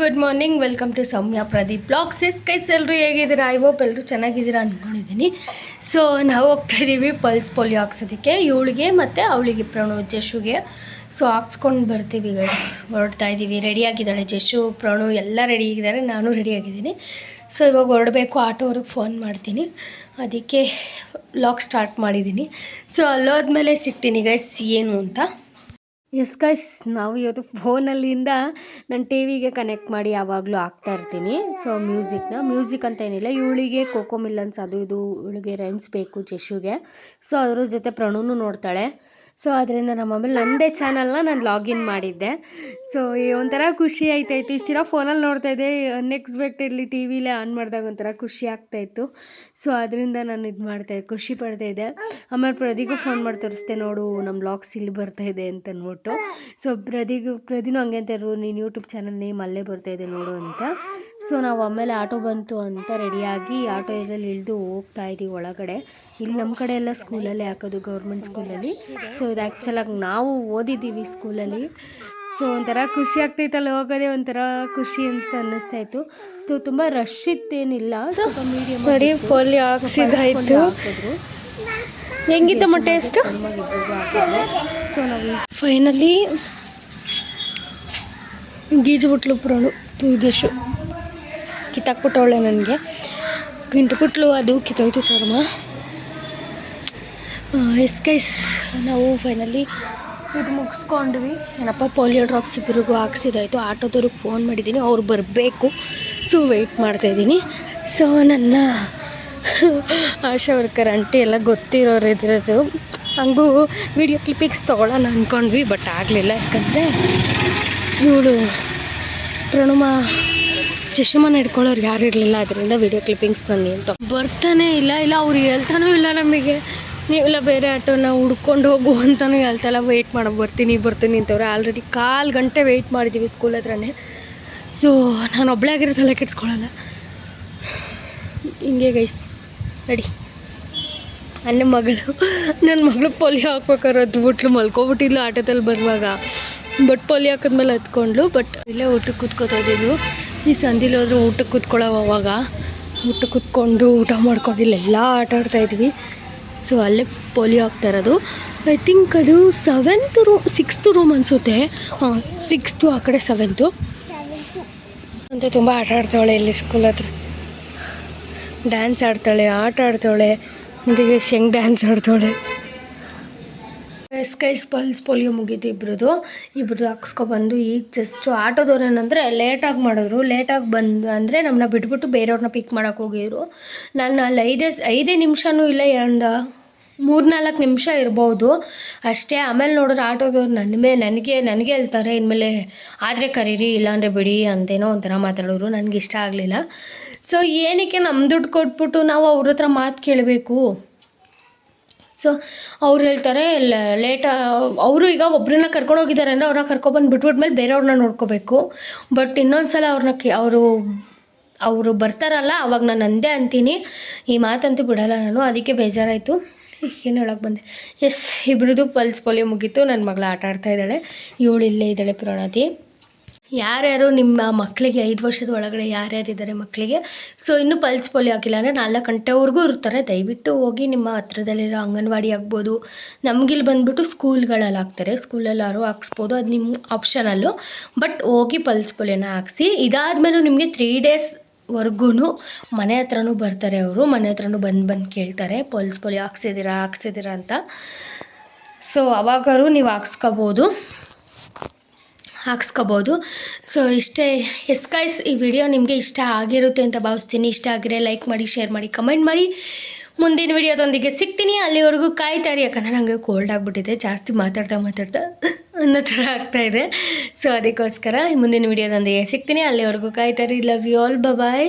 Good morning, welcome to Soumya Pradeep blog sis guys ಎಲ್ಲರೂ ಹೇಗಿದ್ದೀರಾ? I hope ಎಲ್ಲರೂ ಚೆನ್ನಾಗಿದ್ದೀರಾ ಅಂದ್ಕೊಂಡಿದ್ದೀನಿ ಸೊ, ನಾವು ಹೋಗ್ತಾ ಇದ್ದೀವಿ ಪಲ್ಸ್ ಪೋಲಿಯೋ ಹಾಕ್ಸೋದಕ್ಕೆ, ಇವಳಿಗೆ ಮತ್ತು ಅವಳಿಗೆ ಪ್ರಣು ಜಶುಗೆ. ಸೊ, ಹಾಕ್ಸ್ಕೊಂಡು ಬರ್ತೀವಿ ಗೈಸ್ ಹೊರಡ್ತಾ ಇದ್ದೀವಿ ರೆಡಿಯಾಗಿದ್ದಾಳೆ ಜಶು ಪ್ರಣು ಎಲ್ಲ ರೆಡಿ ಆಗಿದ್ದಾರೆ. ನಾನು ರೆಡಿಯಾಗಿದ್ದೀನಿ ಸೊ, ಇವಾಗ ಹೊರಡಬೇಕು ಆಟೋವ್ರಿಗೆ ಫೋನ್ ಮಾಡ್ತೀನಿ. ಅದಕ್ಕೆ ಲಾಗ್ ಸ್ಟಾರ್ಟ್ ಮಾಡಿದ್ದೀನಿ. ಸೊ ಅಲ್ಲೋದ್ಮೇಲೆ ಸಿಗ್ತೀನಿ ಗೈಸ್ ಏನು ಅಂತ. ಎಸ್ ಗೈಸ್ ನಾವು ಇವತ್ತು ಫೋನಲ್ಲಿಂದ ನಾನು ಟಿ ವಿಗೆ ಕನೆಕ್ಟ್ ಮಾಡಿ ಯಾವಾಗಲೂ ಹಾಕ್ತಾ ಇರ್ತೀನಿ. ಸೊ ಮ್ಯೂಸಿಕ್ನ ಮ್ಯೂಸಿಕ್ ಅಂತ ಏನಿಲ್ಲ, ಇವಳಿಗೆ ಕೋಕೋ ಮಿಲ್ಲನ್ಸ್ ಅದು ಇದು, ಇವಳಿಗೆ ರೈಮ್ಸ್ ಬೇಕು ಜಶುಗೆ. ಸೊ ಅದ್ರ ಜೊತೆ ಪ್ರಣೂನು ನೋಡ್ತಾಳೆ. ಸೊ ಅದರಿಂದ ನಮ್ಮ ಆಮೇಲೆ ನನ್ನದೇ ಚಾನಲ್ನ ನಾನು ಲಾಗಿನ್ ಮಾಡಿದ್ದೆ. ಸೊ ಒಂಥರ ಖುಷಿ ಆಯ್ತಾಯಿತ್ತು ಇಷ್ಟು ದಿನ ಫೋನಲ್ಲಿ ನೋಡ್ತಾ ಇದ್ದೆ. ಅನ್ಎಕ್ಸ್ಪೆಕ್ಟೆಡ್ಲಿ ಟಿ ವಿಲೇ ಆನ್ ಮಾಡಿದಾಗ ಒಂಥರ ಖುಷಿ ಆಗ್ತಾಯಿತ್ತು ಸೊ ಅದರಿಂದ ನಾನು ಇದು ಮಾಡ್ತಾ ಖುಷಿ ಪಡ್ತಾ ಇದ್ದೆ. ಆಮೇಲೆ ಪ್ರದಿಗೂ ಫೋನ್ ಮಾಡಿ ತೋರಿಸ್ದೆ, ನೋಡು ನಮ್ಮ ಬ್ಲಾಗ್ಸ್ ಇಲ್ಲಿ ಬರ್ತಾ ಇದೆ ಅಂತ ಅಂದ್ಬಿಟ್ಟು. ಸೊ ಪ್ರದಿಗೂ, ಪ್ರದಿನೂ ಹಂಗೆ ಅಂತಾರು ನೀನು ಯೂಟ್ಯೂಬ್ ಚಾನಲ್ ನೇಮ್ ಅಲ್ಲೇ ಬರ್ತಾ ಇದೆ ನೋಡು ಅಂತ. ಸೊ ನಾವು ಆಮೇಲೆ ಆಟೋ ಬಂತು ಅಂತ ರೆಡಿಯಾಗಿ ಆಟೋ ಇದರಲ್ಲಿ ಇಳಿದು ಹೋಗ್ತಾ ಇದ್ದೀವಿ ಒಳಗಡೆ. ಇಲ್ಲಿ ನಮ್ಮ ಕಡೆ ಎಲ್ಲ ಸ್ಕೂಲಲ್ಲೇ ಹಾಕೋದು ಗೌರ್ಮೆಂಟ್ ಸ್ಕೂಲಲ್ಲಿ ಸೊ ಇದು ಆ್ಯಕ್ಚುಲಾಗಿ ನಾವು ಓದಿದ್ದೀವಿ ಸ್ಕೂಲಲ್ಲಿ ಸೊ ಒಂಥರ ಖುಷಿ ಆಗ್ತೈತಲ್ಲ ಹೋಗೋದೇ ಒಂಥರ ಖುಷಿ ಅಂತ ಅನ್ನಿಸ್ತಾ ಇತ್ತು ಸೊ ತುಂಬ ರಶ್ ಇತ್ತೇನಿಲ್ಲ. ಸ್ವಲ್ಪ ಮೀಡಿಯಮ್ ನೋಡಿ ಸೊ ನಾವು ಫೈನಲಿ ಗೀಜ್ಬಿಟ್ಲು ಪ್ರಣು ತೂಜಶು ಕಿತ್ತಾಕ್ಬಿಟ್ಟವಳೆ ನನಗೆ. ಗಿಂಟ್ಬಿಟ್ಲು ಅದು ಕಿತ್ತೋಯ್ತು ಚರ್ಮ. ಎಸ್ ಕೈಸ್ ನಾವು ಫೈನಲಿ ಇದು ಮುಗಿಸ್ಕೊಂಡ್ವಿ. ಏನಪ್ಪ, ಪೋಲಿಯೋ ಡ್ರಾಪ್ಸ್ ಇಬ್ಬರಿಗೂ ಹಾಕ್ಸಿದಾಯ್ತು. ಆಟೋದವ್ರಿಗೆ ಫೋನ್ ಮಾಡಿದ್ದೀನಿ ಅವ್ರು ಬರಬೇಕು. ಸೊ ವೆಯ್ಟ್ ಮಾಡ್ತಾಯಿದ್ದೀನಿ ಸೊ ನನ್ನ ಆಶಾ ವರ್ಕರ್, ಆಂಟಿ ಎಲ್ಲ ಗೊತ್ತಿರೋರು ಇದ್ರದ್ದು ಹಂಗೂ ವಿಡಿಯೋ ಕ್ಲಿಪಿಕ್ಸ್ ತೊಗೊಳ್ಳೋಣ ಅಂದ್ಕೊಂಡ್ವಿ ಬಟ್ ಆಗಲಿಲ್ಲ. ಯಾಕಂದರೆ ಇವಳು ಪ್ರಣುಮ ಚಶ್ಮಾನ ಹಿಡ್ಕೊಳ್ಳೋರು ಯಾರು ಇರಲಿಲ್ಲ, ಅದರಿಂದ ವಿಡಿಯೋ ಕ್ಲಿಪ್ಪಿಂಗ್ಸ್ ನಾನು ಅಂತ. ಬರ್ತಾನೆ ಇಲ್ಲ ಇಲ್ಲ, ಅವ್ರು ಹೇಳ್ತಾನೂ ಇಲ್ಲ ನಮಗೆ. ನೀವೆಲ್ಲ ಬೇರೆ ಆಟೋನ ಹುಡ್ಕೊಂಡು ಹೋಗು ಅಂತಲೂ ಹೇಳ್ತಲ್ಲ ವೆಯ್ಟ್ ಮಾಡೋ ಬರ್ತೀನಿ ಬರ್ತೀನಿ ಅಂತವ್ರೆ. ಆಲ್ರೆಡಿ ಕಾಲು ಗಂಟೆ ವೆಯ್ಟ್ ಮಾಡಿದ್ದೀವಿ ಸ್ಕೂಲ್ ಹತ್ರನೇ. ಸೊ ನಾನು ಒಬ್ಬಳೇ ಆಗಿರೋ ತಲೆ ಕೆಡ್ಸ್ಕೊಳ್ಳಲ್ಲ ಹಿಂಗೆ ಗೈಸ್ ರೆಡಿ ನನ್ನ ಮಗಳು ನನ್ನ ಮಗಳು ಪೋಲಿಯೋ ಹಾಕ್ಬೇಕಾದ್ರೆ ಹತ್ಬಿಟ್ಲು ಮಲ್ಕೊಬಿಟ್ಟಿಲ್ಲ ಆಟೋದಲ್ಲಿ ಬರುವಾಗ ಬಟ್ ಪೋಲಿಯೋ ಹಾಕಿದ್ಮೇಲೆ ಹತ್ಕೊಂಡ್ಲು ಬಟ್ ಇಲ್ಲೇ ಊಟಕ್ಕೆ ಕೂತ್ಕೋತಾ ಇದ್ದಿದ್ದು. ಈ ಸಂದಿಲಿ ಹೋದ್ರೆ ಊಟಕ್ಕೆ ಕೂತ್ಕೊಳ್ಳೋ ಅವಾಗ. ಊಟಕ್ಕೆ ಕೂತ್ಕೊಂಡು ಊಟ ಮಾಡ್ಕೊಂಡು ಇಲ್ಲೆಲ್ಲ ಆಟ ಆಡ್ತಾ ಇದ್ವಿ. ಸೊ ಅಲ್ಲೇ ಪೋಲಿಯೋ ಆಗ್ತಾ ಇರೋದು. ಐ ಥಿಂಕ್ ಅದು ಸೆವೆಂತ್ ರೂಮ್ ಸಿಕ್ಸ್ತ್ ರೂಮ್ ಅನಿಸುತ್ತೆ. ಹಾಂ ಸಿಕ್ಸ್ತು ಆ ಕಡೆ ಸೆವೆಂತು ಅಂತ ತುಂಬ ಆಟ ಆಡ್ತಾವಳೆ ಇಲ್ಲಿ ಸ್ಕೂಲ್ ಹತ್ರ. ಡ್ಯಾನ್ಸ್ ಆಡ್ತಾಳೆ, ಆಟ ಆಡ್ತಾಳೆ ಮತ್ತು ಶೆಂಗ್ ಡ್ಯಾನ್ಸ್ ಆಡ್ತಾಳೆ ಸ್ಕೈಸ್ ಸ್ಪಲ್ಸ್ ಪೋಲಿಯೋ ಮುಗೀತು ಇಬ್ರದ್ದು ಇಬ್ರದ್ದು ಹಾಕ್ಸ್ಕೊಬಂದು ಈಗ ಜಸ್ಟ್ ಆಟೋದವ್ರು ಏನಂದರೆ ಲೇಟಾಗಿ ಮಾಡಿದ್ರು. ಲೇಟಾಗಿ ಬಂದು ಅಂದರೆ ನಮ್ಮನ್ನ ಬಿಟ್ಬಿಟ್ಟು ಬೇರೆಯವ್ರನ್ನ ಪಿಕ್ ಮಾಡೋಕೆ ಹೋಗಿದ್ರು. ನಾನು ಅಲ್ಲಿ ಐದೇ ಐದೇ ನಿಮಿಷನೂ ಇಲ್ಲ ಒಂದು ಮೂರು, ನಾಲ್ಕು ನಿಮಿಷ ಇರ್ಬೋದು. ಅಷ್ಟೇ, ಆಮೇಲೆ ನೋಡಿದ್ರೆ ಆಟೋದವ್ರು ನನ್ನ ನನಗೆ ನನಗೆ ಹೇಳ್ತಾರೆ. ಇನ್ಮೇಲೆ ಆದರೆ ಕರೀರಿ, ಇಲ್ಲಾಂದರೆ ಬಿಡಿ ಅಂತೇನೋ ಒಂಥರ ಮಾತಾಡೋರು. ನನಗೆ ಇಷ್ಟ ಆಗಲಿಲ್ಲ. ಸೊ ಏನಕ್ಕೆ ನಮ್ಮ ದುಡ್ಡು ಕೊಟ್ಬಿಟ್ಟು ನಾವು ಅವ್ರ ಹತ್ರ ಮಾತು ಕೇಳಬೇಕು? ಸೊ ಅವ್ರು ಹೇಳ್ತಾರೆ ಲೇಟ ಅವರು ಈಗ ಒಬ್ಬರನ್ನ ಕರ್ಕೊಂಡು ಹೋಗಿದ್ದಾರೆ ಅಂದರೆ ಅವ್ರನ್ನ ಕರ್ಕೊಬಂದು ಬಿಟ್ಬಿಟ್ಮೇಲೆ ಬೇರೆಯವ್ರನ್ನ ನೋಡ್ಕೋಬೇಕು. ಬಟ್ ಇನ್ನೊಂದು ಸಲ ಅವ್ರನ್ನ ಕೆ, ಅವರು ಅವರು ಬರ್ತಾರಲ್ಲ, ಅವಾಗ ನಾನು ಅಂದೇ ಅಂತೀನಿ. ಈ ಮಾತಂತೂ ಬಿಡಲ್ಲ ನಾನು, ಅದಕ್ಕೆ ಬೇಜಾರಾಯಿತು. ಏನು ಹೇಳೋಕೆ ಬಂದೆ? ಎಸ್ ಇಬ್ರದ್ದು ಪಲ್ಸ್ ಪೋಲಿಯೋ ಮುಗೀತು. ನನ್ನ ಮಗಳು ಆಟ ಆಡ್ತಾ ಇದ್ದಾಳೆ. ಇವಳು ಇಲ್ಲೇ ಇದ್ದಾಳೆ ಪ್ರಣತಿ. ಯಾರ್ಯಾರು ನಿಮ್ಮ ಮಕ್ಕಳಿಗೆ ಐದು ವರ್ಷದ ಒಳಗಡೆ ಯಾರ್ಯಾರಿದ್ದಾರೆ ಮಕ್ಕಳಿಗೆ ಸೊ ಇನ್ನೂ ಪಲ್ಸ್ ಪೋಲಿಯೋ ಹಾಕಿಲ್ಲ ಅಂದರೆ ನಾಲ್ಕು ಗಂಟೆವರೆಗೂ ಇರ್ತಾರೆ. ದಯವಿಟ್ಟು ಹೋಗಿ ನಿಮ್ಮ ಹತ್ರದಲ್ಲಿರೋ ಅಂಗನವಾಡಿ ಆಗ್ಬೋದು. ನಮಗಿಲ್ಲಿ ಬಂದುಬಿಟ್ಟು ಸ್ಕೂಲ್ಗಳಲ್ಲಿ ಹಾಕ್ತಾರೆ. ಸ್ಕೂಲಲ್ಲಾರು ಹಾಕ್ಸ್ಬೋದು. ಅದು ನಿಮ್ಮ ಆಪ್ಷನಲ್ಲು ಬಟ್ ಹೋಗಿ ಪಲ್ಸ್ ಪೋಲಿಯೋನ ಹಾಕ್ಸಿ. ಇದಾದಮೇಲೂ ನಿಮಗೆ ತ್ರೀ ಡೇಸ್ ವರ್ಗೂ ಮನೆ ಹತ್ರನೂ ಬರ್ತಾರೆ ಅವರು. ಮನೆ ಹತ್ರನೂ ಬಂದು ಬಂದು ಕೇಳ್ತಾರೆ. ಪಲ್ಸ್ ಪೋಲಿಯೋ ಹಾಕ್ಸಿದ್ದೀರಾ ಹಾಕ್ಸಿದ್ದೀರಾ ಅಂತ. ಸೊ ಅವಾಗಾರು ನೀವು ಹಾಕ್ಸ್ಕೋಬೋದು. ಹಾಕ್ಸ್ಕೋಬೋದು. ಸೊ ಇಷ್ಟೇ ಎಸ್ ಗೈಸ್ ಈ ವಿಡಿಯೋ ನಿಮಗೆ ಇಷ್ಟ ಆಗಿರುತ್ತೆ ಅಂತ ಭಾವಿಸ್ತೀನಿ. ಇಷ್ಟ ಆಗಿದ್ರೆ ಲೈಕ್ ಮಾಡಿ ಶೇರ್ ಮಾಡಿ ಕಮೆಂಟ್ ಮಾಡಿ. ಮುಂದಿನ ವಿಡಿಯೋದೊಂದಿಗೆ ಸಿಗ್ತೀನಿ. ಅಲ್ಲಿವರೆಗೂ ಕಾಯ್ತಾರೆ ಯಾಕಂದರೆ ನನಗೆ ಕೋಲ್ಡ್ ಆಗಿಬಿಟ್ಟಿದೆ. ಜಾಸ್ತಿ ಮಾತಾಡ್ತಾ ಮಾತಾಡ್ತಾ ಅನ್ನೋ ಥರ ಆಗ್ತಾಯಿದೆ ಸೊ ಅದಕ್ಕೋಸ್ಕರ ಮುಂದಿನ ವಿಡಿಯೋದೊಂದಿಗೆ ಸಿಗ್ತೀನಿ. ಅಲ್ಲಿವರೆಗೂ ಕಾಯ್ತಾರೆ ಲವ್ ಯು ಆಲ್ ಬಾಯ್